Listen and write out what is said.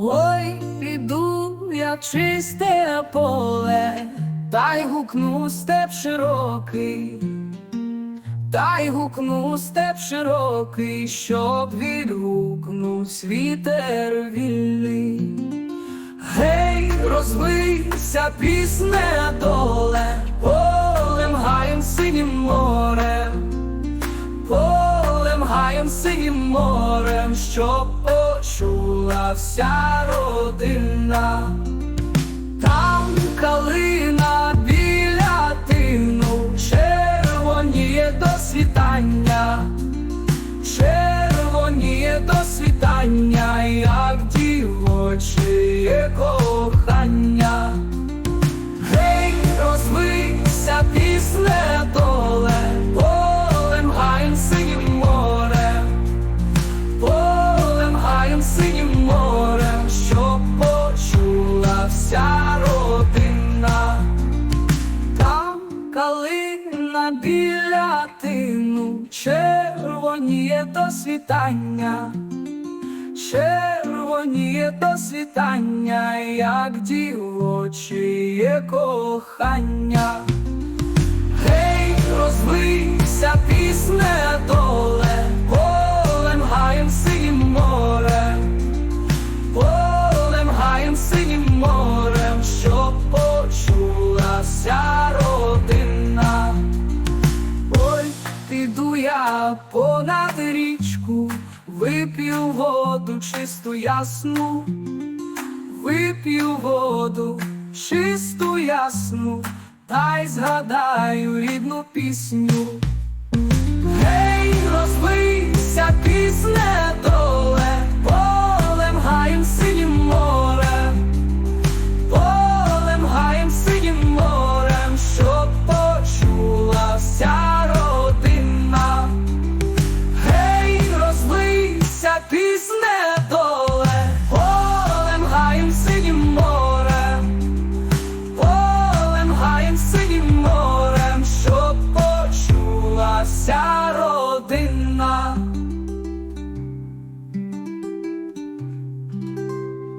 Ой, піду я в чисте поле, та й гукну степ широкий, та й гукну степ широкий, щоб відгукнув вітер вільний. Гей, розвийся, пісне доле, полем гаєм синім морем, полем гаєм синім морем, щоб почула вся родина. Там калина біля тину, червоніє до світання, червоніє до світання, як дівочіє кохання. Гей, розвийся, пісне доле, біля тину, червоніє до світання, червоніє до світання, як дівочіє кохання. Піду я понад річку, вип'ю воду чисту ясну, вип'ю воду чисту ясну, та й згадаю рідну пісню. Гей, розвийся, пісне